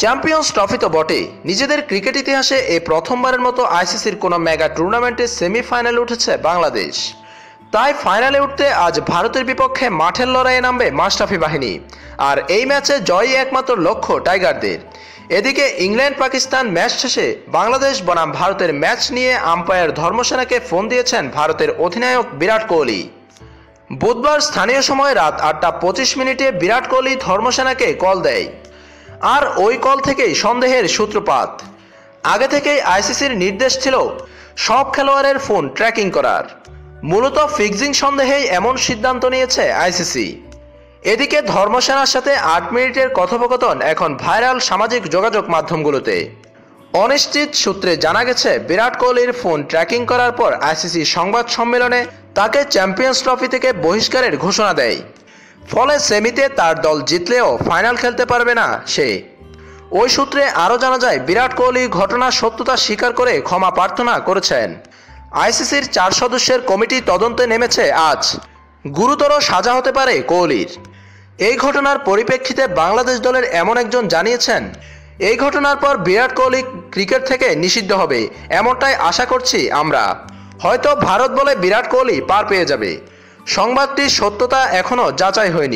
Champions trophy তো বটে নিজেদের ক্রিকেট ইতিহাসে এই প্রথমবারের মতো আইসিসির কোনো মেগা টুর্নামেন্টে সেমিফাইনালে উঠেছে বাংলাদেশ। তাই ফাইনালে উঠতে আজ ভারতের বিপক্ষে মাঠের লড়াইয়ে নামবে মাশরাফি বাহিনী। আর এই ম্যাচে জয়ই একমাত্র লক্ষ্য টাইগারদের। এদিকে ইংল্যান্ড, পাকিস্তান ম্যাচ শেষে বাংলাদেশ বনাম ভারতের ম্যাচ নিয়ে আম্পায়ার ধর্মসেনাকে ফোন দিয়েছেন ভারতের অধিনায়ক বিরাট কোহলি। বুধবার স্থানীয় সময় রাত আটটা পঁচিশ মিনিটে বিরাট কোহলি ধর্মসেনাকে কল দেয়। আর ওই কল থেকেই সন্দেহের সূত্রপাত। আগে থেকেই আইসিসির নির্দেশ ছিল সব খেলোয়াড়ের ফোন ট্র্যাকিং করার। মূলত ফিক্সিং সন্দেহেই এমন সিদ্ধান্ত নিয়েছে আইসিসি। এদিকে ধর্মসেনার সাথে আট মিনিটের কথোপকথন এখন ভাইরাল সামাজিক যোগাযোগ মাধ্যমগুলোতে। অনিশ্চিত সূত্রে জানা গেছে, বিরাট কোহলির ফোন ট্র্যাকিং করার পর আইসিসি সংবাদ সম্মেলনে তাকে চ্যাম্পিয়ন্স ট্রফি থেকে বহিষ্কারের ঘোষণা দেয়। ফলে সেমিতে তার দল জিতলেও ফাইনাল খেলতে পারবে না সে। ওই সূত্রে আরও জানা যায়, বিরাট কোহলি ঘটনার সত্যতা স্বীকার করে ক্ষমা প্রার্থনা করেছেন। আইসিসির চার সদস্যের কমিটি তদন্তে নেমেছে আজ। গুরুতর সাজা হতে পারে কোহলির। এই ঘটনার পরিপ্রেক্ষিতে বাংলাদেশ দলের এমন একজন জানিয়েছেন, এই ঘটনার পর বিরাট কোহলি ক্রিকেট থেকে নিষিদ্ধ হবে, এমনটাই আশা করছি আমরা। হয়তো ভারত বলে বিরাট কোহলি পার পেয়ে যাবে। সংবাদটির সত্যতা এখনও যাচাই হয়নি।